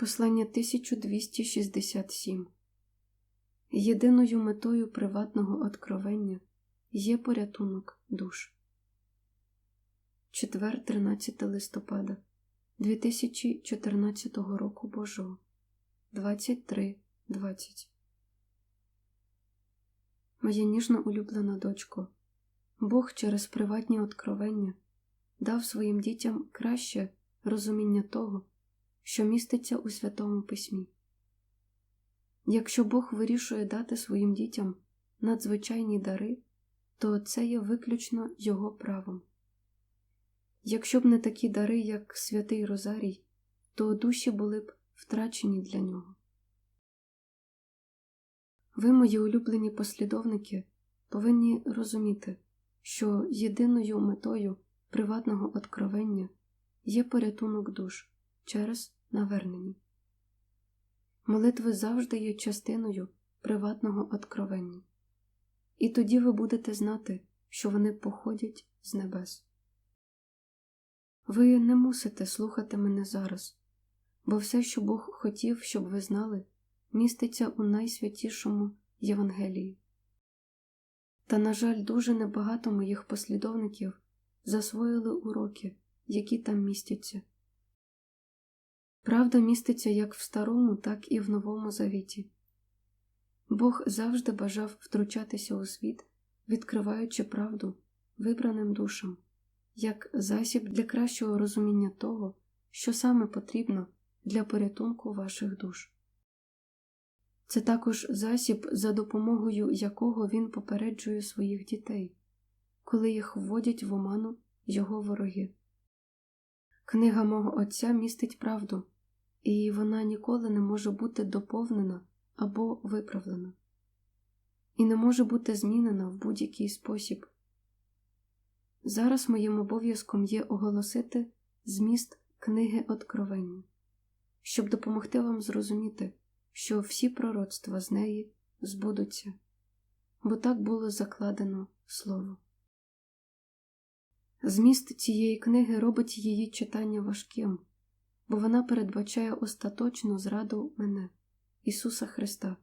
Послання 1267 Єдиною метою приватного откровення є порятунок душ. Четвер 13 листопада 2014 року Божого. 23.20 Моя ніжно улюблена дочко, Бог через приватні откровення дав своїм дітям краще розуміння того, що міститься у Святому Письмі. Якщо Бог вирішує дати своїм дітям надзвичайні дари, то це є виключно Його правом. Якщо б не такі дари, як святий Розарій, то душі були б втрачені для нього. Ви, мої улюблені послідовники, повинні розуміти, що єдиною метою приватного откровення є порятунок душ через навернення. Молитви завжди є частиною приватного откровення, і тоді ви будете знати, що вони походять з небес. Ви не мусите слухати мене зараз, бо все, що Бог хотів, щоб ви знали, міститься у найсвятішому Євангелії. Та, на жаль, дуже небагато моїх послідовників засвоїли уроки, які там містяться. Правда міститься як в Старому, так і в Новому Завіті. Бог завжди бажав втручатися у світ, відкриваючи правду вибраним душам, як засіб для кращого розуміння того, що саме потрібно для порятунку ваших душ. Це також засіб, за допомогою якого він попереджує своїх дітей, коли їх вводять в оману його вороги. Книга мого Отця містить правду, і вона ніколи не може бути доповнена або виправлена, і не може бути змінена в будь-який спосіб. Зараз моїм обов'язком є оголосити зміст книги Откровення, щоб допомогти вам зрозуміти, що всі пророцтва з неї збудуться, бо так було закладено слово. Зміст цієї книги робить її читання важким, бо вона передбачає остаточну зраду мене, Ісуса Христа,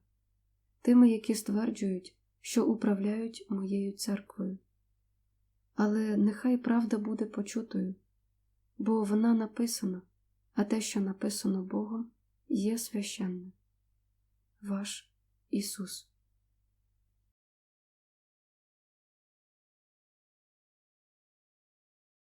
тими, які стверджують, що управляють моєю церквою. Але нехай правда буде почутою, бо вона написана, а те, що написано Богом, є священне. Ваш Ісус.